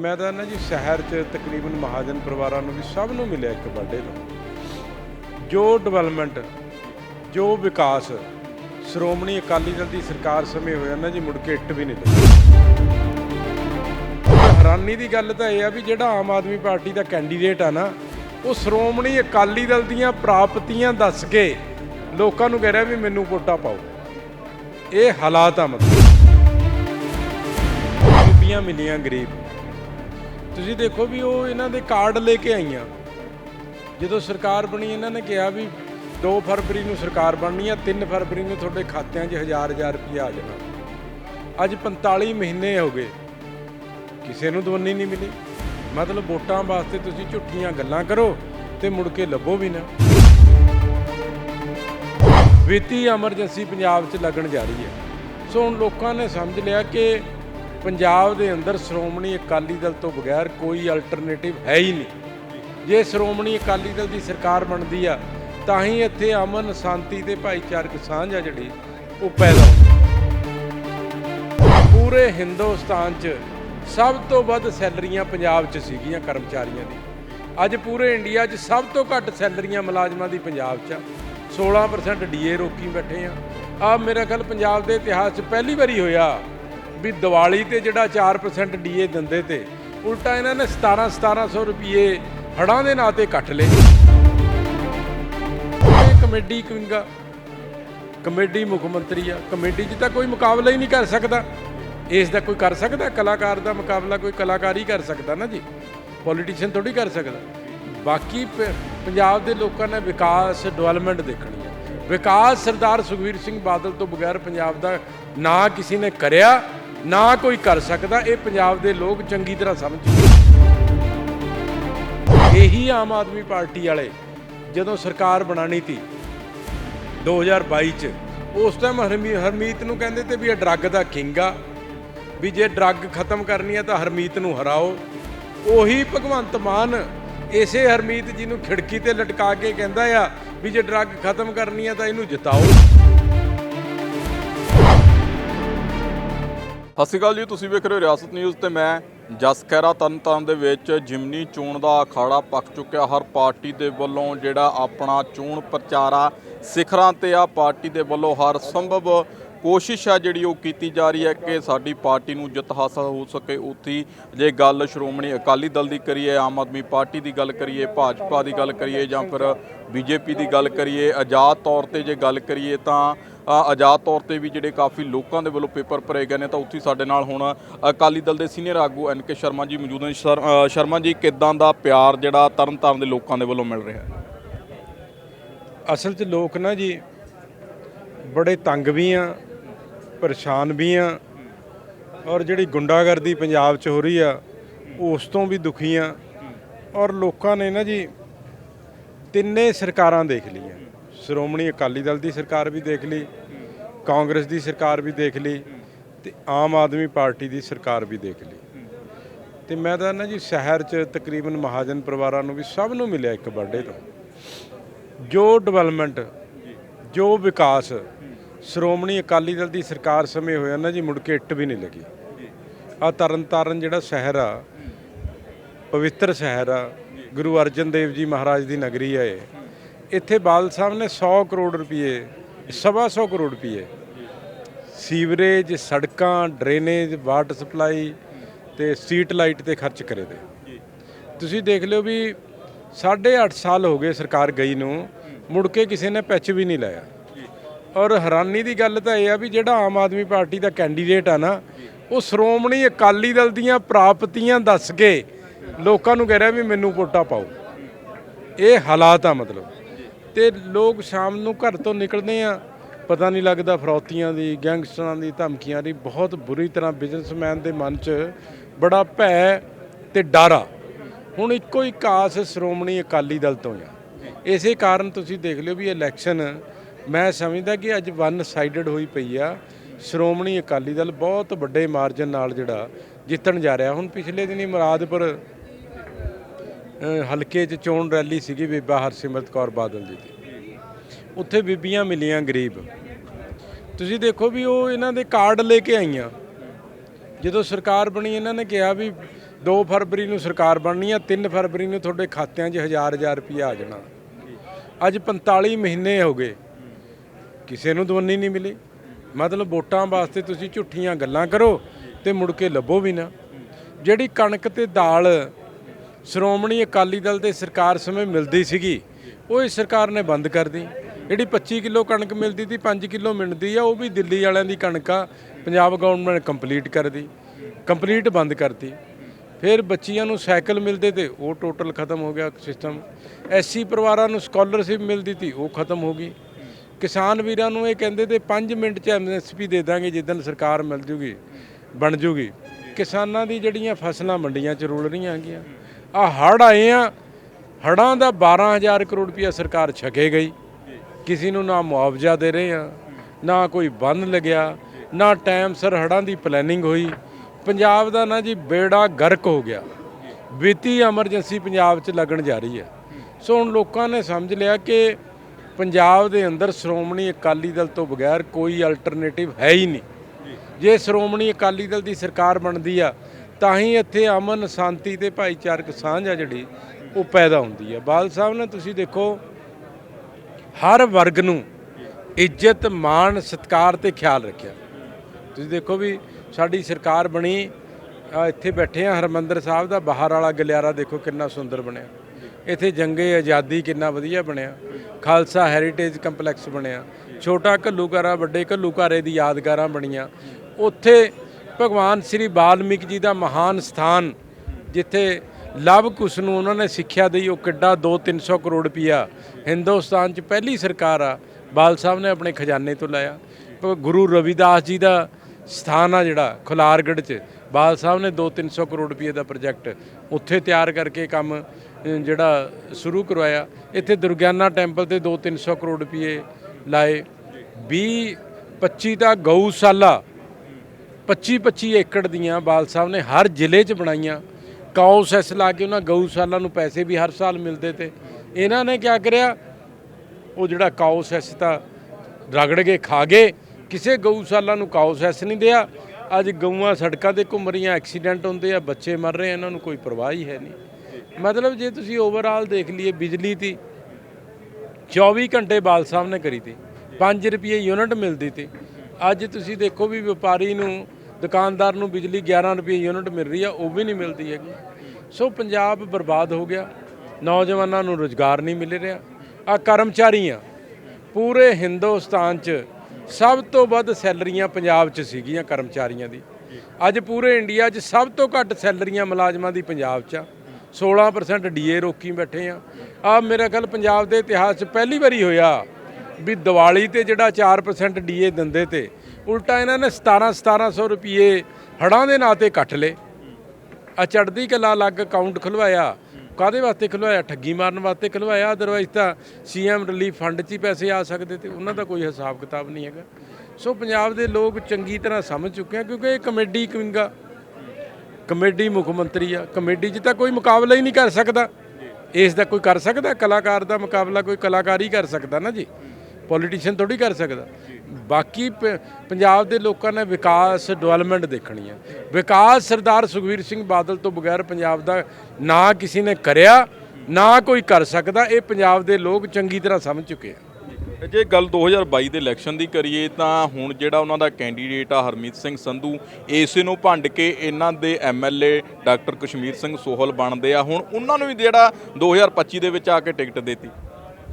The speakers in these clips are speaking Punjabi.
ਮੈਂ ਤਾਂ ਨਾ ਜੀ ਸ਼ਹਿਰ 'ਚ ਤਕਰੀਬਨ ਮਹਾਜਨ ਪਰਿਵਾਰਾਂ ਨੂੰ ਵੀ ਸਭ ਨੂੰ ਮਿਲਿਆ ਇੱਕ ਬਰਥਡੇ ਤੋਂ। ਜੋ ਡਿਵੈਲਪਮੈਂਟ ਜੋ ਵਿਕਾਸ, ਸ਼੍ਰੋਮਣੀ ਅਕਾਲੀ ਦਲ ਦੀ ਸਰਕਾਰ ਸਮੇਂ ਹੋਇਆ ਨਾ ਜੀ, ਮੁੜ ਕੇ ਇੱਟ ਵੀ ਨਹੀਂ ਦਿੱਤੀ ਹੈਰਾਨੀ ਦੀ ਗੱਲ ਤਾਂ ਇਹ ਆ ਵੀ ਜਿਹੜਾ ਆਮ ਆਦਮੀ ਪਾਰਟੀ ਦਾ ਕੈਂਡੀਡੇਟ ਆ ਨਾ, ਉਹ ਸ਼੍ਰੋਮਣੀ ਅਕਾਲੀ ਦਲ ਦੀਆਂ ਪ੍ਰਾਪਤੀਆਂ ਦੱਸ ਕੇ ਲੋਕਾਂ ਨੂੰ ਕਹਿ ਰਿਹਾ ਵੀ ਮੈਨੂੰ ਵੋਟਾਂ ਪਾਓ। ਇਹ ਹਾਲਾਤ ਆ ਮਤਲਬ। ਬੀਬੀਆਂ ਮਿਲੀਆਂ ਗਰੀਬ। ਤੁਸੀਂ ਦੇਖੋ ਵੀ ਉਹ ਇਹਨਾਂ ਦੇ ਕਾਰਡ ਲੈ ਕੇ ਆਈਆਂ। ਜਦੋਂ ਸਰਕਾਰ ਬਣੀ, ਇਹਨਾਂ ਨੇ ਕਿਹਾ ਵੀ 2 ਫਰਵਰੀ ਨੂੰ ਸਰਕਾਰ ਬਣਨੀ ਆ 3 ਫਰਵਰੀ ਨੂੰ ਤੁਹਾਡੇ ਖਾਤਿਆਂ 'ਚ ਹਜ਼ਾਰ ਹਜ਼ਾਰ ਰੁਪਇਆ ਆ ਜਾਣਾ। ਅੱਜ 45 ਮਹੀਨੇ ਹੋ ਗਏ। ਕਿਸੇ ਨੂੰ ਦਵੰਨੀ ਨਹੀਂ ਮਿਲੀ। ਮਤਲਬ ਵੋਟਾਂ ਵਾਸਤੇ ਤੁਸੀਂ ਝੂਠੀਆਂ ਗੱਲਾਂ ਕਰੋ ਤੇ ਮੁੜ ਕੇ ਲੱਭੋ ਵੀ ਨਾ। ਵਿੱਤੀ ਐਮਰਜੈਂਸੀ ਪੰਜਾਬ 'ਚ ਲੱਗਣ ਜਾ ਰਹੀ ਹੈ। ਸੋ ਹੁਣ ਲੋਕਾਂ ਨੇ ਸਮਝ ਲਿਆ ਕਿ ਪੰਜਾਬ ਦੇ ਅੰਦਰ ਸ਼੍ਰੋਮਣੀ ਅਕਾਲੀ ਦਲ ਤੋਂ ਬਗੈਰ ਕੋਈ ਅਲਟਰਨੇਟਿਵ ਹੈ ਹੀ ਨਹੀਂ। ਜੇ ਸ਼੍ਰੋਮਣੀ ਅਕਾਲੀ ਦਲ ਦੀ ਸਰਕਾਰ ਬਣਦੀ ਆ, ਤਾਂ ਹੀ ਇੱਥੇ ਅਮਨ, ਸ਼ਾਂਤੀ ਤੇ ਭਾਈਚਾਰਕ ਸਾਂਝ ਆ ਜਿਹੜੀ, ਉਹ ਪੈਦਾ ਪੂਰੇ ਹਿੰਦੁਸਤਾਨ 'ਚ ਸਭ ਤੋਂ ਵੱਧ ਸੈਲਰੀਆਂ ਪੰਜਾਬ 'ਚ ਸੀਗੀਆਂ ਕਰਮਚਾਰੀਆਂ ਦੀ। ਅੱਜ ਪੂਰੇ ਇੰਡੀਆ 'ਚ ਸਭ ਤੋਂ ਘੱਟ ਸੈਲਰੀਆਂ ਮੁਲਾਜ਼ਮਾਂ ਦੀ ਪੰਜਾਬ 'ਚ ਆ। 16% ਡੀਏ ਰੋਕੀ ਬੈਠੇ ਆ। ਆ ਮੇਰਾ ਖਿਆਲ ਪੰਜਾਬ ਦੇ ਇਤਿਹਾਸ 'ਚ ਪਹਿਲੀ ਵਾਰੀ ਹੋਇਆ। ਵੀ ਦੀਵਾਲੀ ਤੇ ਜਿਹੜਾ 4% ਡੀਏ ਦਿੰਦੇ ਤੇ ਉਲਟਾ ਇਹਨਾਂ ਨੇ 17 1700 ਰੁਪਏ ਹੜਾਂ ਦੇ ਨਾਂ ਤੇ ਕੱਟ ਲਏ। ਇਹ ਕਮੇਡੀ ਕਿੰਗਾ ਕਮੇਡੀ ਮੁੱਖ ਮੰਤਰੀ ਆ, ਕਮੇਡੀ 'ਚ ਤਾਂ ਕੋਈ ਮੁਕਾਬਲਾ ਹੀ ਨਹੀਂ ਕਰ ਸਕਦਾ। ਇਸ ਦਾ ਕੋਈ ਕਰ ਸਕਦਾ, ਕਲਾਕਾਰ ਦਾ ਮੁਕਾਬਲਾ ਕੋਈ ਕਲਾਕਾਰ ਹੀ ਕਰ ਸਕਦਾ ਨਾ ਜੀ। ਪੋਲੀਟੀਸ਼ੀਅਨ ਥੋੜੀ ਕਰ ਸਕਦਾ। ਬਾਕੀ ਪ- ਪੰਜਾਬ ਦੇ ਲੋਕਾਂ ਨੇ ਵਿਕਾਸ ਡਿਵੈਲਪਮੈਂਟ ਦੇਖਣੀ ਹੈ ਵਿਕਾਸ ਸਰਦਾਰ ਸੁਖਵੀਰ ਸਿੰਘ ਬਾਦਲ ਤੋਂ ਬਗੈਰ ਪੰਜਾਬ ਦਾ ਨਾਂ ਕਿਸੇ ਨੇ ਕਰਿਆ। ਨਾ ਕੋਈ ਕਰ ਸਕਦਾ, ਇਹ ਪੰਜਾਬ ਦੇ ਲੋਕ ਚੰਗੀ ਤਰ੍ਹਾਂ ਸਮਝ ਇਹੀ ਆਮ ਆਦਮੀ ਪਾਰਟੀ ਵਾਲੇ ਜਦੋਂ ਸਰਕਾਰ ਬਣਾਣੀ ਸੀ 2022 ਚ, ਉਸ ਟਾਈਮ ਹਰਮੀ, ਹਰਮੀਤ ਨੂੰ ਕਹਿੰਦੇ ਤੇ ਵੀ ਇਹ ਡਰੱਗ ਦਾ ਕਿੰਗ ਆ, ਵੀ ਜੇ ਡਰੱਗ ਖਤਮ ਕਰਨੀ ਹੈ ਤਾਂ ਹਰਮੀਤ ਨੂੰ ਹਰਾਓ। ਉਹੀ ਭਗਵੰਤ ਮਾਨ ਇਸੇ ਹਰਮੀਤ ਜੀ ਨੂੰ ਖਿੜਕੀ ਤੇ ਲਟਕਾ ਕੇ ਕਹਿੰਦਾ ਆ ਵੀ ਜੇ ਡਰੱਗ ਖਤਮ ਕਰਨੀ ਹੈ ਤਾਂ ਇਹਨੂੰ ਜਿਤਾਓ। ਸਤਿ ਸ਼੍ਰੀ ਅਕਾਲ ਜੀ, ਤੁਸੀਂ ਵੇਖ ਰਹੇ ਹੋ ਰਿਆਸਤ ਨਿਊਜ਼ ਤੇ ਮੈਂ ਜਸ ਖਹਿਰਾ ਤਰਨਤਾਰਨ ਦੇ ਵਿੱਚ ਜਿਮਨੀ ਚੋਣ ਦਾ ਅਖਾੜਾ ਪੱਕ ਚੁੱਕਿਆ। ਹਰ ਪਾਰਟੀ ਦੇ ਵੱਲੋਂ ਜਿਹੜਾ ਆਪਣਾ ਚੋਣ ਪ੍ਰਚਾਰਾ ਸਿਖਰਾਂ ਤੇ ਆ, ਪਾਰਟੀ ਦੇ ਵੱਲੋਂ ਹਰ ਸੰਭਵ ਕੋਸ਼ਿਸ਼ ਆ ਜਿਹੜੀ ਉਹ ਕੀਤੀ ਜਾ ਰਹੀ ਹੈ ਕਿ ਸਾਡੀ ਪਾਰਟੀ ਨੂੰ ਜਿੱਤ ਹਾਸਲ ਹੋ ਸਕੇ। ਉੱਥੀ ਜੇ ਗੱਲ ਸ਼੍ਰੋਮਣੀ ਅਕਾਲੀ ਦਲ ਦੀ ਕਰੀਏ, ਆਮ ਆਦਮੀ ਪਾਰਟੀ ਦੀ ਗੱਲ ਕਰੀਏ, ਭਾਜਪਾ ਦੀ ਗੱਲ ਕਰੀਏ ਜਾਂ ਫਿਰ ਬੀਜੇਪੀ ਦੀ ਗੱਲ ਕਰੀਏ, ਆਜ਼ਾਦ ਤੌਰ ਤੇ ਜੇ ਗੱਲ ਕਰੀਏ ਤਾਂ ਆਜ਼ਾਦ ਤੌਰ ਤੇ ਵੀ ਜਿਹੜੇ ਕਾਫੀ ਲੋਕਾਂ ਦੇ ਵੱਲੋਂ ਪੇਪਰ ਭਰੇ ਗਏ ਨੇ ਤਾਂ ਉੱਥੇ ਸਾਡੇ ਨਾਲ ਹੁਣ ਅਕਾਲੀ ਦਲ ਦੇ ਸੀਨੀਅਰ ਆਗੂ ਐਨ ਕੇ ਸ਼ਰਮਾ ਜੀ ਮੌਜੂਦ ਨੇ। ਸਰ ਸ਼ਰਮਾ ਜੀ, ਕਿੱਦਾਂ ਦਾ ਪਿਆਰ ਜਿਹੜਾ ਤਰਨਤਾਰਨ ਦੇ ਲੋਕਾਂ ਦੇ ਵੱਲੋਂ ਮਿਲ ਰਿਹਾ ਹੈ? ਅਸਲ 'ਚ ਲੋਕ ਨਾ ਜੀ ਬੜੇ ਤੰਗ ਵੀ ਆ ਪਰੇਸ਼ਾਨ ਵੀ ਆ ਔਰ ਜਿਹੜੀ ਗੁੰਡਾਗਰਦੀ ਪੰਜਾਬ 'ਚ ਹੋ ਰਹੀ ਆ, ਉਸ ਤੋਂ ਵੀ ਦੁਖੀ ਆ ਔਰ ਲੋਕਾਂ ਨੇ ਨਾ ਜੀ ਤਿੰਨੇ ਸਰਕਾਰਾਂ ਦੇਖ ਲਈਆਂ। ਸ਼੍ਰੋਮਣੀ ਅਕਾਲੀ ਦਲ ਦੀ ਸਰਕਾਰ ਵੀ ਦੇਖ ਲਈ, ਕਾਂਗਰਸ ਦੀ ਸਰਕਾਰ ਵੀ ਦੇਖ ਲਈ ਤੇ ਆਮ ਆਦਮੀ ਪਾਰਟੀ ਦੀ ਸਰਕਾਰ ਵੀ ਦੇਖ ਲਈ। ਤੇ ਮੈਂ ਤਾਂ ਨਾ ਜੀ ਸ਼ਹਿਰ 'ਚ ਤਕਰੀਬਨ ਮਹਾਜਨ ਪਰਿਵਾਰਾਂ ਨੂੰ ਵੀ ਸਭ ਨੂੰ ਮਿਲਿਆ ਇੱਕ ਬਰਥਡੇ ਤੋਂ। ਜੋ ਡਿਵੈਲਪਮੈਂਟ, ਜੋ ਵਿਕਾਸ ਸ਼੍ਰੋਮਣੀ ਅਕਾਲੀ ਦਲ ਦੀ ਸਰਕਾਰ ਸਮੇਂ ਹੋਇਆ ਨਾ ਜੀ, ਮੁੜ ਕੇ ਇੱਟ ਵੀ ਨਹੀਂ ਲੱਗੀ। ਆ ਤਰਨਤਾਰਨ ਜਿਹੜਾ ਸ਼ਹਿਰ ਆ, ਪਵਿੱਤਰ ਸ਼ਹਿਰ ਆ, ਗੁਰੂ ਅਰਜਨ ਦੇਵ ਜੀ ਮਹਾਰਾਜ ਦੀ ਨਗਰੀ ਹੈ ਇਹ। ਇੱਥੇ ਬਾਲ ਸਾਹਿਬ ਨੇ 100 ਕਰੋੜ ਰੁਪਏ, ਸਵਾ ਸੌ ਕਰੋੜ ਰੁਪਏ ਸੀਵਰੇਜ, ਸੜਕਾਂ, ਡਰੇਨੇਜ, ਵਾਟਰ ਸਪਲਾਈ ਤੇ ਸਟਰੀਟ ਲਾਈਟ ਤੇ ਖਰਚ ਕਰੇ ਦੇ। ਤੁਸੀਂ ਦੇਖ ਲਿਓ ਵੀ 8.5 ਸਾਲ ਹੋ ਗਏ ਸਰਕਾਰ ਗਈ ਨੂੰ, ਮੁੜ ਕੇ ਕਿਸੇ ਨੇ ਪੈਚ ਵੀ ਨਹੀਂ ਲਾਇਆ। ਔਰ ਹੈਰਾਨੀ ਦੀ ਗੱਲ ਤਾਂ ਇਹ ਆ ਵੀ ਜਿਹੜਾ ਆਮ ਆਦਮੀ ਪਾਰਟੀ ਦਾ ਕੈਂਡੀਡੇਟ ਆ ਨਾ, ਉਹ ਸ਼੍ਰੋਮਣੀ ਅਕਾਲੀ ਦਲ ਦੀਆਂ ਪ੍ਰਾਪਤੀਆਂ ਦੱਸ ਕੇ ਲੋਕਾਂ ਨੂੰ ਕਹਿ ਰਿਹਾ ਵੀ ਮੈਨੂੰ ਵੋਟਾਂ ਪਾਓ। ਇਹ ਹਾਲਾਤ ਆ ਮਤਲਬ। ਤੇ ਲੋਕ ਸ਼ਾਮ ਨੂੰ ਘਰ ਤੋਂ ਨਿਕਲਦੇ ਆ। ਪਤਾ ਨਹੀਂ ਲੱਗਦਾ ਫਰੌਤੀਆਂ ਦੀ, ਗੈਂਗਸਟਰਾਂ ਦੀ, ਧਮਕੀਆਂ ਦੀ, ਬਹੁਤ ਬੁਰੀ ਤਰ੍ਹਾਂ ਬਿਜ਼ਨਸਮੈਨ ਦੇ ਮਨ 'ਚ ਬੜਾ ਭੈ ਤੇ ਡਰ। ਆ ਹੁਣ ਇੱਕੋ ਹੀ ਕਾਸ ਸ਼੍ਰੋਮਣੀ ਅਕਾਲੀ ਦਲ ਤੋਂ ਆ। ਇਸੇ ਕਾਰਨ ਤੁਸੀਂ ਦੇਖ ਲਿਓ ਵੀ ਇਲੈਕਸ਼ਨ ਮੈਂ ਸਮਝਦਾ ਕਿ ਅੱਜ ਵਨ ਸਾਈਡਡ ਹੋਈ ਪਈ ਆ। ਸ਼੍ਰੋਮਣੀ ਅਕਾਲੀ ਦਲ ਬਹੁਤ ਵੱਡੇ ਮਾਰਜਨ ਨਾਲ ਜਿਹੜਾ ਜਿੱਤਣ ਜਾ ਰਿਹਾ। ਹੁਣ ਪਿਛਲੇ ਦਿਨੀ ਮੁਰਾਦਪੁਰ ਹਲਕੇ 'ਚ ਚੋਣ ਰੈਲੀ ਸੀਗੀ ਬੀਬਾ ਹਰਸਿਮਰਤ ਕੌਰ ਬਾਦਲ ਜੀ ਦੀ। ਉੱਥੇ ਬੀਬੀਆਂ ਮਿਲੀਆਂ ਗਰੀਬ। ਤੁਸੀਂ ਦੇਖੋ ਵੀ ਉਹ ਇਹਨਾਂ ਦੇ ਕਾਰਡ ਲੈ ਕੇ ਆਈਆਂ। ਜਦੋਂ ਸਰਕਾਰ ਬਣੀ, ਇਹਨਾਂ ਨੇ ਕਿਹਾ ਵੀ 2 ਫਰਵਰੀ ਨੂੰ ਸਰਕਾਰ ਬਣਨੀ ਆ 3 ਫਰਵਰੀ ਨੂੰ ਤੁਹਾਡੇ ਖਾਤਿਆਂ 'ਚ ਹਜ਼ਾਰ ਹਜ਼ਾਰ ਰੁਪਇਆ ਆ ਜਾਣਾ। ਅੱਜ 45 ਮਹੀਨੇ ਹੋ ਗਏ। ਕਿਸੇ ਨੂੰ ਦਵੰਨੀ ਨਹੀਂ ਮਿਲੀ। ਮਤਲਬ ਵੋਟਾਂ ਵਾਸਤੇ ਤੁਸੀਂ ਝੂਠੀਆਂ ਗੱਲਾਂ ਕਰੋ ਤੇ ਮੁੜ ਕੇ ਲੱਭੋ ਵੀ ਨਾ। ਜਿਹੜੀ ਕਣਕ ਤੇ ਦਾਲ ਸ਼੍ਰੋਮਣੀ ਅਕਾਲੀ ਦਲ ਦੇ ਸਰਕਾਰ ਸਮੇਂ ਮਿਲਦੀ ਸੀਗੀ, ਉਹ ਇਸ ਸਰਕਾਰ ਨੇ ਬੰਦ ਕਰ ਦਿੱਤੀ। ਜਿਹੜੀ 25 ਕਿਲੋ ਕਣਕ ਮਿਲਦੀ ਸੀ 5 ਕਿਲੋ ਮਿਲਦੀ ਆ, ਉਹ ਵੀ ਦਿੱਲੀ ਵਾਲਿਆਂ ਦੀ ਕਣਕ ਆ, ਪੰਜਾਬ ਗਵਰਨਮੈਂਟ ਕੰਪਲੀਟ ਕਰਦੀ ਕੰਪਲੀਟ ਬੰਦ ਕਰਤੀ ਫਿਰ ਬੱਚੀਆਂ ਨੂੰ ਸਾਈਕਲ ਮਿਲਦੇ ਤੇ ਉਹ ਟੋਟਲ ਖਤਮ ਹੋ ਗਿਆ ਸਿਸਟਮ ਐਸਸੀ ਪਰਿਵਾਰਾਂ ਨੂੰ ਸਕਾਲਰਸ਼ਿਪ ਮਿਲਦੀ ਸੀ, ਉਹ ਖਤਮ ਹੋ ਗਈ। ਕਿਸਾਨ ਵੀਰਾਂ ਨੂੰ ਇਹ ਕਹਿੰਦੇ ਤੇ 5 ਮਿੰਟ ਚ ਐਮਐਸਪੀ ਦੇ ਦਾਂਗੇ ਜਿੱਦਣ ਸਰਕਾਰ ਮਿਲ ਜੂਗੀ, ਬਣ ਜੂਗੀ। ਕਿਸਾਨਾਂ ਦੀ ਜਿਹੜੀਆਂ ਫਸਲਾਂ ਮੰਡੀਆਂ ਚ ਰੁਲ ਰਹੀਆਂ ਹੈਗੀਆਂ ਆ ਹੜ ਆਏ ਆ ਹੜਾਂ ਦਾ 12000 ਕਰੋੜ ਰੁਪਇਆ ਸਰਕਾਰ ਛਕੇ ਗਈ। ਕਿਸੇ ਨੂੰ ਨਾ ਮੁਆਵਜ਼ਾ ਦੇ ਰਹੇ ਆ, ਨਾ ਕੋਈ ਬੰਨ ਲੱਗਿਆ, ਨਾ ਟਾਈਮ ਸਰ ਹੜਾਂ ਦੀ ਪਲੈਨਿੰਗ ਹੋਈ। ਪੰਜਾਬ ਦਾ ਨਾ ਜੀ ਬੇੜਾ ਗਰਕ ਹੋ ਗਿਆ। ਵਿੱਤੀ ਐਮਰਜੈਂਸੀ ਪੰਜਾਬ 'ਚ ਲੱਗਣ ਜਾ ਰਹੀ ਹੈ। ਸੋ ਹੁਣ ਲੋਕਾਂ ਨੇ ਸਮਝ ਲਿਆ ਕਿ ਪੰਜਾਬ ਦੇ ਅੰਦਰ ਸ਼੍ਰੋਮਣੀ ਅਕਾਲੀ ਦਲ ਤੋਂ ਬਗੈਰ ਕੋਈ ਅਲਟਰਨੇਟਿਵ ਹੈ ਹੀ ਨਹੀਂ। ਜੇ ਸ਼੍ਰੋਮਣੀ ਅਕਾਲੀ ਦਲ ਦੀ ਸਰਕਾਰ ਬਣਦੀ ਆ, ਤਾਂ ਹੀ ਇੱਥੇ ਅਮਨ, ਸ਼ਾਂਤੀ ਤੇ ਭਾਈਚਾਰਕ ਸਾਂਝ ਆ ਜਿਹੜੀ, ਉਹ ਪੈਦਾ ਹੁੰਦੀ ਆ। ਬਾਲ ਸਾਹਿਬ ਨੇ ਤੁਸੀਂ ਦੇਖੋ, ਹਰ ਵਰਗ ਨੂੰ ਇੱਜ਼ਤ, ਮਾਣ, ਸਤਿਕਾਰ ਤੇ ਖਿਆਲ ਰੱਖਿਆ। ਤੁਸੀਂ ਦੇਖੋ ਵੀ ਸਾਡੀ ਸਰਕਾਰ ਬਣੀ ਇੱਥੇ ਬੈਠੇ ਆ ਹਰਮੰਦਰ ਸਾਹਿਬ ਦਾ, ਬਾਹਰ ਵਾਲਾ ਗਲਿਆਰਾ ਦੇਖੋ ਕਿੰਨਾ ਸੁੰਦਰ ਬਣਿਆ। ਇੱਥੇ ਜੰਗੇ ਆਜ਼ਾਦੀ ਕਿੰਨਾ ਵਧੀਆ ਬਣਿਆ। ਖਾਲਸਾ ਹੈਰੀਟੇਜ ਕੰਪਲੈਕਸ ਬਣਿਆ। ਛੋਟਾ ਘੱਲੂਘਾਰਾ, ਵੱਡੇ ਘੱਲੂਘਾਰੇ ਦੀ ਯਾਦਗਾਰਾਂ ਬਣੀਆਂ। ਉੱਥੇ ਭਗਵਾਨ ਸ੍ਰੀ ਬਾਲਮੀਕ ਜੀ ਦਾ ਮਹਾਨ ਸਥਾਨ, ਜਿੱਥੇ ਲਵ ਕੁਸ਼ ਨੂੰ ਉਹਨਾਂ ਨੇ ਸਿੱਖਿਆ ਦੇਈ ਉਹ ਕਿੱਡਾ 2-300 ਕਰੋੜ ਰੁਪਈਆ ਹਿੰਦੁਸਤਾਨ 'ਚ ਪਹਿਲੀ ਸਰਕਾਰ ਆ, ਬਾਲ ਸਾਹਿਬ ਨੇ ਆਪਣੇ ਖਜ਼ਾਨੇ ਤੋਂ ਲਾਇਆ। ਗੁਰੂ ਰਵਿਦਾਸ ਜੀ ਦਾ ਸਥਾਨ ਆ ਜਿਹੜਾ, ਖੁਲਾਰਗੜ੍ਹ 'ਚ। ਬਾਲ ਸਾਹਿਬ ਨੇ 2-300 ਕਰੋੜ ਰੁਪਏ ਦਾ ਪ੍ਰੋਜੈਕਟ ਉੱਥੇ ਤਿਆਰ ਕਰਕੇ ਕੰਮ ਜਿਹੜਾ ਸ਼ੁਰੂ ਕਰਵਾਇਆ, ਇੱਥੇ ਦੁਰਗਿਆਨਾ ਟੈਂਪਲ ਤੇ 2-300 ਕਰੋੜ ਰੁਪਏ ਲਾਏ। 20 25 ਦਾ ਗਊਸ਼ਾਲਾ 25-25 ਏਕੜ ਦੀਆਂ ਬਾਲ ਸਾਹਿਬ ਨੇ ਹਰ ਜ਼ਿਲ੍ਹੇ 'ਚ ਬਣਾਈਆਂ। ਕਾਉ ਸੈਸ ਲਾ ਕੇ ਉਹਨਾਂ ਗਊਸ਼ਾਲਾ ਨੂੰ ਪੈਸੇ ਵੀ ਹਰ ਸਾਲ ਮਿਲਦੇ ਤੇ। ਇਹਨਾਂ ਨੇ ਕੀ ਕਰਿਆ? ਉਹ ਜਿਹੜਾ ਕਾਉ ਸੈਸ ਤਾਂ ਰਗੜ ਕੇ ਖਾ ਗਏ। ਕਿਸੇ ਗਊਸ਼ਾਲਾ ਨੂੰ ਕਾਉ ਸੈਸ ਨਹੀਂ ਦਿਆ। ਅੱਜ ਗਊਆਂ ਸੜਕਾਂ ਤੇ ਘੁੰਮ ਰਹੀਆਂ, ਐਕਸੀਡੈਂਟ ਹੁੰਦੇ ਆ, ਬੱਚੇ ਮਰ ਰਹੇ ਇਹਨਾਂ ਨੂੰ ਕੋਈ ਪਰਵਾਹ ਹੀ ਹੈ ਨਹੀਂ। ਮਤਲਬ ਜੇ ਤੁਸੀਂ ਓਵਰਆਲ ਦੇਖ ਲਈਏ ਬਿਜਲੀ ਦੀ 24 ਘੰਟੇ ਬਾਲ ਸਾਹਿਬ ਨੇ ਕਰੀ ਤੀ। 5 ਰੁਪਏ ਯੂਨਿਟ ਮਿਲਦੀ ਤੀ। ਅੱਜ ਤੁਸੀਂ ਦੇਖੋ ਵੀ ਵਪਾਰੀ ਨੂੰ, ਦੁਕਾਨਦਾਰ ਨੂੰ ਬਿਜਲੀ 11 ਰੁਪਏ ਯੂਨਿਟ ਮਿਲ ਰਹੀ ਆ, ਉਹ ਵੀ ਨਹੀਂ ਮਿਲਦੀ ਹੈਗੀ। ਸੋ ਪੰਜਾਬ ਬਰਬਾਦ ਹੋ ਗਿਆ। ਨੌਜਵਾਨਾਂ ਨੂੰ ਰੋਜ਼ਗਾਰ ਨਹੀਂ ਮਿਲ ਰਿਹਾ। ਆ ਕਰਮਚਾਰੀ ਆ ਪੂਰੇ ਹਿੰਦੁਸਤਾਨ 'ਚ ਸਭ ਤੋਂ ਵੱਧ ਸੈਲਰੀਆਂ ਪੰਜਾਬ 'ਚ ਸੀਗੀਆਂ ਕਰਮਚਾਰੀਆਂ ਦੀ। ਅੱਜ ਪੂਰੇ ਇੰਡੀਆ 'ਚ ਸਭ ਤੋਂ ਘੱਟ ਸੈਲਰੀਆਂ ਮੁਲਾਜ਼ਮਾਂ ਦੀ ਪੰਜਾਬ 'ਚ ਆ। 16% ਡੀਏ ਰੋਕੀ ਬੈਠੇ ਆ। ਆ ਮੇਰਾ ਖਿਆਲ ਪੰਜਾਬ ਦੇ ਇਤਿਹਾਸ 'ਚ ਪਹਿਲੀ ਵਾਰੀ ਹੋਇਆ ਵੀ ਦੀਵਾਲੀ ਤੇ ਜਿਹੜਾ 4% ਡੀਏ ਦਿੰਦੇ ਤੇ, ਉਲਟਾ ਇਹਨਾਂ ਨੇ 17 1700 ਰੁਪਏ ਹੜਾਂ ਦੇ ਨਾਂ ਤੇ ਕੱਟ ਲਏ। ਆ ਚੜ੍ਹਦੀ ਕਲਾ ਅਲੱਗ ਅਕਾਊਂਟ ਖੁਲਵਾਇਆ। ਕਾਦੇ ਵਾਸਤੇ ਖੁਲਵਾਇਆ? ਠੱਗੀ ਮਾਰਨ ਵਾਸਤੇ ਖੁਲਵਾਇਆ। ਅਦਰਵਾਈਜ਼ ਤਾਂ ਸੀਐਮ ਰਿਲੀਫ ਫੰਡ 'ਚ ਹੀ ਪੈਸੇ ਆ ਸਕਦੇ ਤੇ ਉਹਨਾਂ ਦਾ ਕੋਈ ਹਿਸਾਬ ਕਿਤਾਬ ਨਹੀਂ ਹੈਗਾ। ਸੋ ਪੰਜਾਬ ਦੇ ਲੋਕ ਚੰਗੀ ਤਰ੍ਹਾਂ ਸਮਝ ਚੁੱਕੇ ਆ ਕਿਉਂਕਿ ਇਹ ਕਮੇਡੀ ਕਿੰਗਾ ਕਮੇਡੀ ਮੁੱਖ ਮੰਤਰੀ ਆ, ਕਮੇਡੀ 'ਚ ਤਾਂ ਕੋਈ ਮੁਕਾਬਲਾ ਹੀ ਨਹੀਂ ਕਰ ਸਕਦਾ। ਇਸ ਦਾ ਕੋਈ ਕਰ ਸਕਦਾ, ਕਲਾਕਾਰ ਦਾ ਮੁਕਾਬਲਾ ਕੋਈ ਕਲਾਕਾਰ ਹੀ ਕਰ ਸਕਦਾ ਨਾ ਜੀ। ਪੋਲੀਟੀਸ਼ੀਅਨ ਥੋੜੀ ਕਰ ਸਕਦਾ। ਬਾਕੀ ਪ- ਪੰਜਾਬ ਦੇ ਲੋਕਾਂ ਨੇ ਵਿਕਾਸ ਡਿਵੈਲਪਮੈਂਟ ਦੇਖਣੀ ਆ। ਵਿਕਾਸ ਸਰਦਾਰ ਸੁਖਵੀਰ ਸਿੰਘ ਬਾਦਲ ਤੋਂ ਬਗੈਰ ਪੰਜਾਬ ਦਾ ਨਾ ਕਿਸੇ ਨੇ ਕਰਿਆ, ਨਾ ਕੋਈ ਕਰ ਸਕਦਾ, ਇਹ ਪੰਜਾਬ ਦੇ ਲੋਕ ਚੰਗੀ ਤਰ੍ਹਾਂ ਸਮਝ ਚੁੱਕੇ ਆ। ਜੇ ਗੱਲ 2022 ਦੇ ਇਲੈਕਸ਼ਨ ਦੀ ਕਰੀਏ ਤਾਂ ਹੁਣ ਜਿਹੜਾ ਉਹਨਾਂ ਦਾ ਕੈਂਡੀਡੇਟ ਆ ਹਰਮੀਤ ਸਿੰਘ ਸੰਧੂ ਏਸੇ ਨੂੰ ਭੰਡ ਕੇ ਇਹਨਾਂ ਦੇ ਐਮਐਲਏ ਡਾਕਟਰ ਕਸ਼ਮੀਰ ਸਿੰਘ ਸੋਹਲ ਬਣਦੇ ਆ। ਹੁਣ ਉਹਨਾਂ ਨੂੰ ਵੀ ਜਿਹੜਾ 2025 ਦੇ ਵਿੱਚ ਆ ਕੇ ਟਿਕਟ ਦਿੱਤੀ।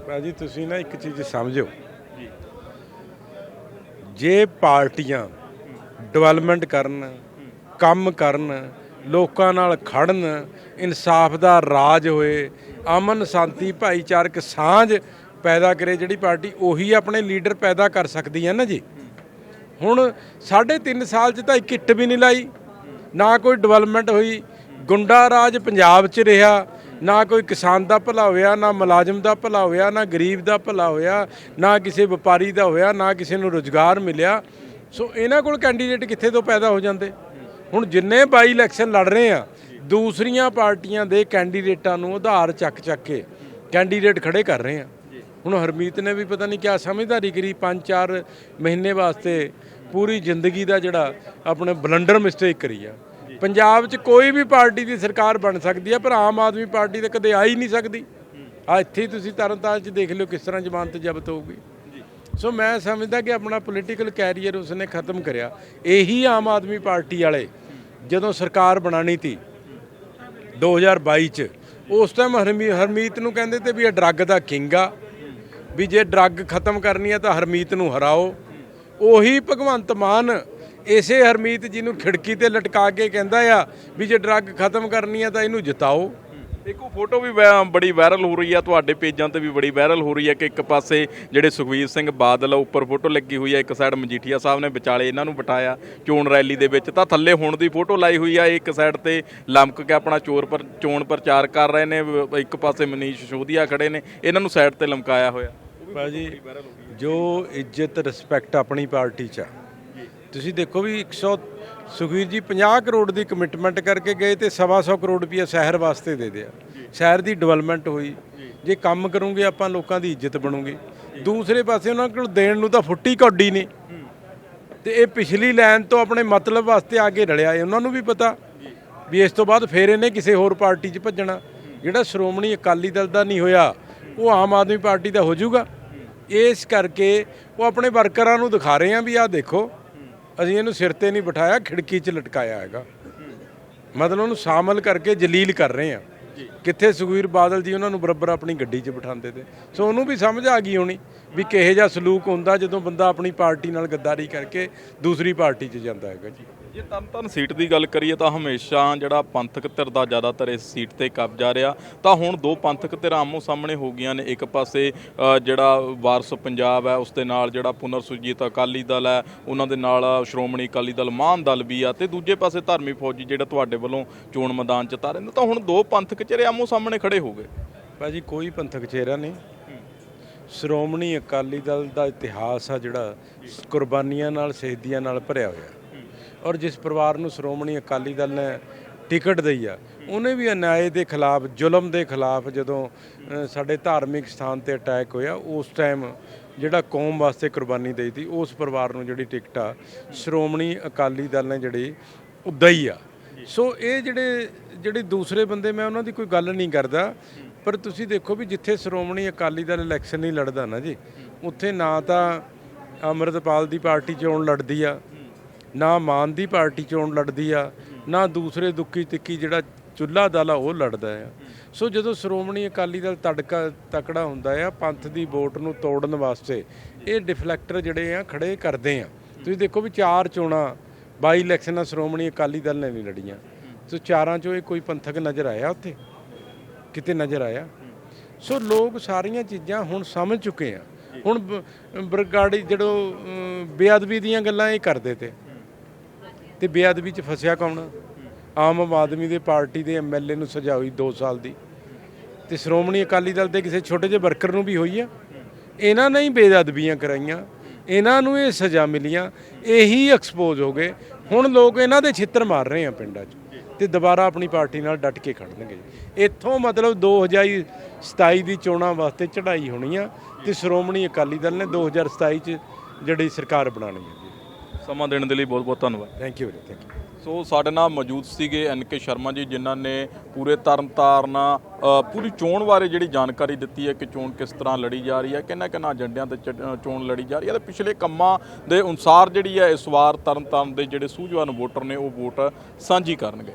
ਭਾਜੀ ਤੁਸੀਂ ਨਾ ਇੱਕ ਚੀਜ਼ ਸਮਝੋ ਜੇ ਪਾਰਟੀਆਂ ਡਿਵੈਲਪਮੈਂਟ ਕਰਨ ਕੰਮ ਕਰਨ ਲੋਕਾਂ ਨਾਲ ਖੜਨ ਇਨਸਾਫ ਦਾ ਰਾਜ ਹੋਏ ਅਮਨ ਸ਼ਾਂਤੀ ਭਾਈਚਾਰਕ ਸਾਂਝ ਪੈਦਾ ਕਰੇ ਜਿਹੜੀ ਪਾਰਟੀ, ਉਹੀ ਆਪਣੇ ਲੀਡਰ ਪੈਦਾ ਕਰ ਸਕਦੀ ਹੈ ਨਾ ਜੀ। ਹੁਣ ਸਾਢੇ ਤਿੰਨ ਸਾਲ 'ਚ ਤਾਂ ਇੱਕ ਇੱਟ ਵੀ ਨਹੀਂ ਲਾਈ। ਨਾ ਕੋਈ ਡਿਵੈਲਪਮੈਂਟ ਹੋਈ। ਗੁੰਡਾ ਰਾਜ ਪੰਜਾਬ 'ਚ ਰਿਹਾ। ਨਾ ਕੋਈ ਕਿਸਾਨ ਦਾ ਭਲਾ ਹੋਇਆ, ਨਾ ਮੁਲਾਜ਼ਮ ਦਾ ਭਲਾ ਹੋਇਆ, ਨਾ ਗਰੀਬ ਦਾ ਭਲਾ ਹੋਇਆ, ਨਾ ਕਿਸੇ ਵਪਾਰੀ ਦਾ ਹੋਇਆ, ਨਾ ਕਿਸੇ ਨੂੰ ਰੋਜ਼ਗਾਰ ਮਿਲਿਆ। ਸੋ ਇਹਨਾਂ ਕੋਲ ਕੈਂਡੀਡੇਟ ਕਿੱਥੇ ਤੋਂ ਪੈਦਾ ਹੋ ਜਾਂਦੇ? ਹੁਣ ਜਿੰਨੇ ਬਾਈ ਇਲੈਕਸ਼ਨ ਲੜ ਰਹੇ ਆ, ਦੂਸਰੀਆਂ ਪਾਰਟੀਆਂ ਦੇ ਕੈਂਡੀਡੇਟਾਂ ਨੂੰ ਆਧਾਰ ਚੱਕ ਚੱਕ ਕੇ ਕੈਂਡੀਡੇਟ ਖੜੇ ਕਰ ਰਹੇ ਆ। ਹੁਣ ਹਰਮੀਤ ਨੇ ਵੀ ਪਤਾ ਨਹੀਂ ਕਿਆ ਸਮਝਦਾਰੀ ਕਰੀ 5-4 ਮਹੀਨੇ ਵਾਸਤੇ ਪੂਰੀ ਜ਼ਿੰਦਗੀ ਦਾ ਜਿਹੜਾ ਆਪਣੇ ਬਲੰਡਰ ਮਿਸਟੇਕ ਕਰੀ ਆ। ਪੰਜਾਬ 'ਚ ਕੋਈ ਵੀ ਪਾਰਟੀ ਦੀ ਸਰਕਾਰ ਬਣ ਸਕਦੀ ਹੈ ਪਰ ਆਮ ਆਦਮੀ ਪਾਰਟੀ ਤਾਂ ਕਦੇ ਆ ਹੀ ਨਹੀਂ ਸਕਦੀ। ਆ ਇੱਥੇ ਤੁਸੀਂ ਤਰਨਤਾਰਨ 'ਚ ਦੇਖ ਲਿਓ ਕਿਸ ਤਰ੍ਹਾਂ ਜ਼ਮਾਨਤ ਜ਼ਬਤ ਹੋਊਗੀ। ਸੋ ਮੈਂ ਸਮਝਦਾ ਕਿ ਆਪਣਾ ਪੋਲੀਟੀਕਲ ਕੈਰੀਅਰ ਉਸਨੇ ਖਤਮ ਕਰਿਆ। ਇਹੀ ਆਮ ਆਦਮੀ ਪਾਰਟੀ ਵਾਲੇ ਜਦੋਂ ਸਰਕਾਰ ਬਣਾਣੀ ਤੀ 2022 ਚ ਉਸ ਟਾਈਮ ਹਰਮੀ ਹਰਮੀਤ ਨੂੰ ਕਹਿੰਦੇ ਤੇ ਵੀ ਇਹ ਡਰੱਗ ਦਾ ਕਿੰਗ ਆ। ਵੀ ਜੇ ਡਰੱਗ ਖਤਮ ਕਰਨੀ ਹੈ ਤਾਂ ਹਰਮੀਤ ਨੂੰ ਹਰਾਓ। ਉਹੀ ਭਗਵੰਤ ਮਾਨ ਇਸੇ ਹਰਮੀਤ ਜੀ ਨੂੰ ਖਿੜਕੀ ਤੇ ਲਟਕਾ ਕੇ ਕਹਿੰਦਾ ਆ ਵੀ ਜੇ ਡਰੱਗ ਖਤਮ ਕਰਨੀ ਹੈ ਤਾਂ ਇਹਨੂੰ ਜਿਤਾਓ। ਇੱਕ ਉਹ ਫੋਟੋ ਵੀ ਵੈ- ਬੜੀ ਵਾਇਰਲ ਹੋ ਰਹੀ ਆ, ਤੁਹਾਡੇ ਪੇਜਾਂ ਤੇ ਵੀ ਬੜੀ ਵਾਇਰਲ ਹੋ ਰਹੀ ਹੈ ਕਿ ਇੱਕ ਪਾਸੇ ਜਿਹੜੇ ਸੁਖਵੀਰ ਸਿੰਘ ਬਾਦਲ ਆ, ਉੱਪਰ ਫੋਟੋ ਲੱਗੀ ਹੋਈ ਆ, ਇੱਕ ਸਾਈਡ ਮਜੀਠੀਆ ਸਾਹਿਬ ਨੇ ਵਿਚਾਲੇ ਇਹਨਾਂ ਨੂੰ ਬਿਠਾਇਆ ਚੋਣ ਰੈਲੀ ਦੇ ਵਿੱਚ। ਤਾਂ ਥੱਲੇ ਹੁਣ ਦੀ ਫੋਟੋ ਲਾਈ ਹੋਈ ਆ, ਇੱਕ ਸਾਈਡ ਤੇ ਲਮਕ ਕੇ ਆਪਣਾ ਚੋਰ ਪਰ ਚੋਣ ਪ੍ਰਚਾਰ ਕਰ ਰਹੇ ਨੇ, ਵ- ਇੱਕ ਪਾਸੇ ਮਨੀਸ਼ ਸਿਸੋਦੀਆ ਖੜੇ ਨੇ, ਇਹਨਾਂ ਨੂੰ ਸਾਈਡ ਤੇ ਲਮਕਾਇਆ ਹੋਇਆ। ਭਾਜੀ, ਜੋ ਇੱਜ਼ਤ ਰਿਸਪੈਕਟ ਆਪਣੀ ਪਾਰਟੀ 'ਚ ਆ ਤੁਸੀਂ ਦੇਖੋ ਵੀ 100 ਸੁਖਵੀਰ ਜੀ 50 ਕਰੋੜ ਦੀ ਕਮਿਟਮੈਂਟ ਕਰਕੇ ਗਏ ਤੇ ਸਵਾ ਸੌ ਕਰੋੜ ਰੁਪਈਆ ਸ਼ਹਿਰ ਵਾਸਤੇ ਦੇ ਦਿਆ। ਸ਼ਹਿਰ ਦੀ ਡਿਵੈਲਪਮੈਂਟ ਹੋਈ। ਜੇ ਕੰਮ ਕਰੋਗੇ, ਆਪਾਂ ਲੋਕਾਂ ਦੀ ਇੱਜ਼ਤ ਬਣੂਗੀ। ਦੂਸਰੇ ਪਾਸੇ ਉਹਨਾਂ ਕੋਲ ਦੇਣ ਨੂੰ ਤਾਂ ਫੁੱਟੀ ਕੌਡੀ ਨੇ। ਤੇ ਇਹ ਪਿਛਲੀ ਲਾਈਨ ਤੋਂ ਆਪਣੇ ਮਤਲਬ ਵਾਸਤੇ ਆ ਕੇ ਰਲਿਆ। ਇਹ ਉਹਨਾਂ ਨੂੰ ਵੀ ਪਤਾ ਵੀ ਇਸ ਤੋਂ ਬਾਅਦ ਫੇਰ ਇਹਨੇ ਕਿਸੇ ਹੋਰ ਪਾਰਟੀ 'ਚ ਭੱਜਣਾ। ਜਿਹੜਾ ਸ਼੍ਰੋਮਣੀ ਅਕਾਲੀ ਦਲ ਦਾ ਨਹੀਂ ਹੋਇਆ, ਉਹ ਆਮ ਆਦਮੀ ਪਾਰਟੀ ਦਾ ਹੋ ਜਾਊਗਾ। ਇਸ ਕਰਕੇ ਉਹ ਆਪਣੇ ਵਰਕਰਾਂ ਨੂੰ ਦਿਖਾ ਰਹੇ ਆ ਵੀ ਆਹ ਦੇਖੋ। ਅਸੀਂ ਇਹਨੂੰ ਸਿਰ ਤੇ ਨਹੀਂ ਬਿਠਾਇਆ ਖਿੜਕੀ 'ਚ ਲਟਕਾਇਆ ਹੈਗਾ। ਮਤਲਬ ਉਹਨੂੰ ਸ਼ਾਮਲ ਕਰਕੇ ਜਲੀਲ ਕਰ ਰਹੇ ਆ ਕਿੱਥੇ ਸੁਖਵੀਰ ਬਾਦਲ ਜੀ ਉਹਨਾਂ ਨੂੰ ਬਰਾਬਰ ਆਪਣੀ ਗੱਡੀ 'ਚ ਬਿਠਾਉਂਦੇ ਤੇ। ਸੋ ਉਹਨੂੰ ਵੀ ਸਮਝ ਆ ਗਈ ਹੋਣੀ ਵੀ ਕਿਹੋ ਜਿਹਾ ਸਲੂਕ ਹੁੰਦਾ ਜਦੋਂ ਬੰਦਾ ਆਪਣੀ ਪਾਰਟੀ ਨਾਲ ਗੱਦਾਰੀ ਕਰਕੇ ਦੂਸਰੀ ਪਾਰਟੀ 'ਚ ਜਾਂਦਾ ਹੈਗਾ ਜੀ। ਜੇ ਤਨ ਤਨ ਸੀਟ ਦੀ ਗੱਲ ਕਰੀਏ ਤਾਂ ਹਮੇਸ਼ਾ ਜਿਹੜਾ ਪੰਥਕ ਧਿਰ ਦਾ ਜ਼ਿਆਦਾਤਰ ਇਸ ਸੀਟ ਤੇ ਕਬਜ਼ਾ ਰਿਹਾ, ਤਾਂ ਹੁਣ ਦੋ ਪੰਥਕ ਧਿਰਾਂ ਆਮੋ ਸਾਹਮਣੇ ਹੋ ਗਈਆਂ ਨੇ। ਇੱਕ ਪਾਸੇ ਜਿਹੜਾ ਵਾਰਸ ਪੰਜਾਬ ਹੈ, ਉਸ ਦੇ ਨਾਲ ਜਿਹੜਾ ਪੁਨਰ ਸੁਰਜੀਤ ਅਕਾਲੀ ਦਲ ਹੈ, ਉਹਨਾਂ ਦੇ ਨਾਲ ਸ਼੍ਰੋਮਣੀ ਅਕਾਲੀ ਦਲ ਮਾਨ ਦਲ ਵੀ ਆ ਤੇ ਦੂਜੇ ਪਾਸੇ ਧਰਮੀ ਫੌਜੀ ਜਿਹੜਾ ਤੁਹਾਡੇ ਵੱਲੋਂ ਚੋਣ ਮੈਦਾਨ ਚ ਤਾਰੇ ਨੇ, ਤਾਂ ਹੁਣ ਦੋ ਪੰਥਕ ਚਿਹਰੇ ਆਮੋ ਸਾਹਮਣੇ ਖੜੇ ਹੋ ਗਏ। ਭਾਜੀ, ਕੋਈ ਪੰਥਕ ਚਿਹਰਾ ਨਹੀਂ। ਸ਼੍ਰੋਮਣੀ ਅਕਾਲੀ ਦਲ ਦਾ ਇਤਿਹਾਸ ਆ ਜਿਹੜਾ ਕੁਰਬਾਨੀਆਂ ਨਾਲ, ਸ਼ਹੀਦੀਆਂ ਨਾਲ ਭਰਿਆ ਹੋਇਆ। ਔਰ ਜਿਸ ਪਰਿਵਾਰ ਨੂੰ ਸ਼੍ਰੋਮਣੀ ਅਕਾਲੀ ਦਲ ਨੇ ਟਿਕਟ ਦਈ ਆ, ਉਹਨੇ ਵੀ ਅਨਿਆਏ ਦੇ ਖਿਲਾਫ, ਜ਼ੁਲਮ ਦੇ ਖਿਲਾਫ ਜਦੋਂ ਸਾਡੇ ਧਾਰਮਿਕ ਸਥਾਨ ਤੇ ਅਟੈਕ ਹੋਇਆ, ਉਸ ਟਾਈਮ ਜਿਹੜਾ ਕੌਮ ਵਾਸਤੇ ਕੁਰਬਾਨੀ ਦੇਈ ਤੀ, ਉਸ ਪਰਿਵਾਰ ਨੂੰ ਜਿਹੜੀ ਟਿਕਟ ਆ, ਸ਼੍ਰੋਮਣੀ ਅਕਾਲੀ ਦਲ ਨੇ ਜਿਹੜੀ, ਉਹ ਦਈ ਆ। ਸੋ ਇਹ ਜਿਹੜੇ ਜਿਹੜੇ ਦੂਸਰੇ ਬੰਦੇ, ਮੈਂ ਉਹਨਾਂ ਦੀ ਕੋਈ ਗੱਲ ਨਹੀਂ ਕਰਦਾ, ਪਰ ਤੁਸੀਂ ਦੇਖੋ ਵੀ ਜਿੱਥੇ ਸ਼੍ਰੋਮਣੀ ਅਕਾਲੀ ਦਲ ਇਲੈਕਸ਼ਨ ਨਹੀਂ ਲੜਦਾ ਨਾ ਜੀ, ਉੱਥੇ ਨਾ ਤਾਂ ਅੰਮ੍ਰਿਤਪਾਲ ਦੀ ਪਾਰਟੀ ਚੋਣ ਲੜਦੀ ਆ ਨਾ ਮਾਨ ਦੀ ਪਾਰਟੀ ਚੋਣ ਲੜਦੀ ਆ, ਨਾ ਦੂਸਰੇ ਦੁੱਕੀ ਤਿੱਕੀ ਜਿਹੜਾ ਚੁੱਲਾ ਦਲ ਆ, ਉਹ ਲੜਦਾ ਆ। ਸੋ ਜਦੋਂ ਸ਼੍ਰੋਮਣੀ ਅਕਾਲੀ ਦਲ ਤੜਕਾ ਤਕੜਾ ਹੁੰਦਾ ਆ, ਪੰਥ ਦੀ ਵੋਟ ਨੂੰ ਤੋੜਨ ਵਾਸਤੇ ਇਹ ਡਿਫਲੈਕਟਰ ਜਿਹੜੇ ਆ, ਖੜੇ ਕਰਦੇ ਆ। ਤੁਸੀਂ ਦੇਖੋ ਵੀ ਚਾਰ ਚੋਣਾਂ, ਬਾਈ ਇਲੈਕਸ਼ਨਾਂ ਸ਼੍ਰੋਮਣੀ ਅਕਾਲੀ ਦਲ ਨੇ ਨਹੀਂ ਲੜੀਆਂ। ਸੋ ਚਾਰਾਂ ਚੋਂ ਇਹ ਕੋਈ ਪੰਥਕ ਨਜ਼ਰ ਆਇਆ ਉੱਥੇ? ਕਿਤੇ ਨਜ਼ਰ ਆਇਆ? ਸੋ ਲੋਕ ਸਾਰੀਆਂ ਚੀਜ਼ਾਂ ਹੁਣ ਸਮਝ ਚੁੱਕੇ ਆ। ਹੁਣ ਬ- ਬਰਗਾੜੀ ਜਿਹੜੋ ਬੇਅਦਬੀ ਦੀਆਂ ਗੱਲਾਂ ਇਹ ਕਰਦੇ ਤੇ। ਤੇ ਬੇਅਦਬੀ 'ਚ ਫਸਿਆ ਕੌਣ? ਆਮ ਆਦਮੀ ਦੇ ਪਾਰਟੀ ਦੇ ਐਮਐਲਏ ਨੂੰ ਸਜ਼ਾ ਹੋਈ 2 ਸਾਲ ਦੀ। ਤੇ ਸ਼੍ਰੋਮਣੀ ਅਕਾਲੀ ਦਲ ਦੇ ਕਿਸੇ ਛੋਟੇ ਜਿਹੇ ਵਰਕਰ ਨੂੰ ਵੀ ਹੋਈ ਆ। ਇਹਨਾਂ ਨੇ ਹੀ ਬੇਅਦਬੀਆਂ ਕਰਾਈਆਂ। ਇਹਨਾਂ ਨੂੰ ਇਹ ਸਜ਼ਾ ਮਿਲੀਆਂ। ਇਹੀ ਐਕਸਪੋਜ਼ ਹੋ ਗਏ। ਹੁਣ ਲੋਕ ਇਹਨਾਂ ਦੇ ਛਿੱਤਰ ਮਾਰ ਰਹੇ ਆ ਪਿੰਡਾਂ 'ਚ ਤੇ ਦੁਬਾਰਾ ਆਪਣੀ ਪਾਰਟੀ ਨਾਲ ਡਟ ਕੇ ਖੜਨਗੇ। ਇੱਥੋਂ ਮਤਲਬ 2027 ਦੀ ਚੋਣਾਂ ਵਾਸਤੇ ਚੜ੍ਹਾਈ ਹੋਣੀ ਆ ਤੇ ਸ਼੍ਰੋਮਣੀ ਅਕਾਲੀ ਦਲ ਨੇ 2027 ਚ ਜਿਹੜੀ ਸਰਕਾਰ ਬਣਾਉਣੀ ਹੈ ਸਮਾਂ ਦੇਣ ਦੇ ਲਈ ਬਹੁਤ ਬਹੁਤ ਧੰਨਵਾਦ। ਥੈਂਕ ਯੂ ਵੀਰੇ ਥੈਂਕ ਯੂ ਸੋ ਸਾਡੇ ਨਾਲ ਮੌਜੂਦ ਸੀਗੇ ਐਨ ਕੇ ਸ਼ਰਮਾ ਜੀ ਜਿਨ੍ਹਾਂ ਨੇ ਪੂਰੇ ਤਰਨਤਾਰਨ ਪੂਰੀ ਚੋਣ ਬਾਰੇ ਜਿਹੜੀ ਜਾਣਕਾਰੀ ਦਿੱਤੀ ਹੈ ਕਿ ਚੋਣ ਕਿਸ ਤਰ੍ਹਾਂ ਲੜੀ ਜਾ ਰਹੀ ਹੈ ਕਿੰਨਾ ਕਿੰਨਾ ਏਜੰਡਿਆਂ ਤੇ ਚੋਣ ਲੜੀ ਜਾ ਰਹੀ ਹੈ ਤੇ ਪਿਛਲੇ ਕੰਮਾਂ ਦੇ ਅਨੁਸਾਰ ਜਿਹੜੀ ਹੈ ਇਸ ਵਾਰ ਤਰਨਤਾਰਨ ਦੇ ਜਿਹੜੇ ਸੂਝਵਾਨ ਵੋਟਰ ਨੇ ਉਹ ਵੋਟ ਸਾਂਝੀ ਕਰਨਗੇ।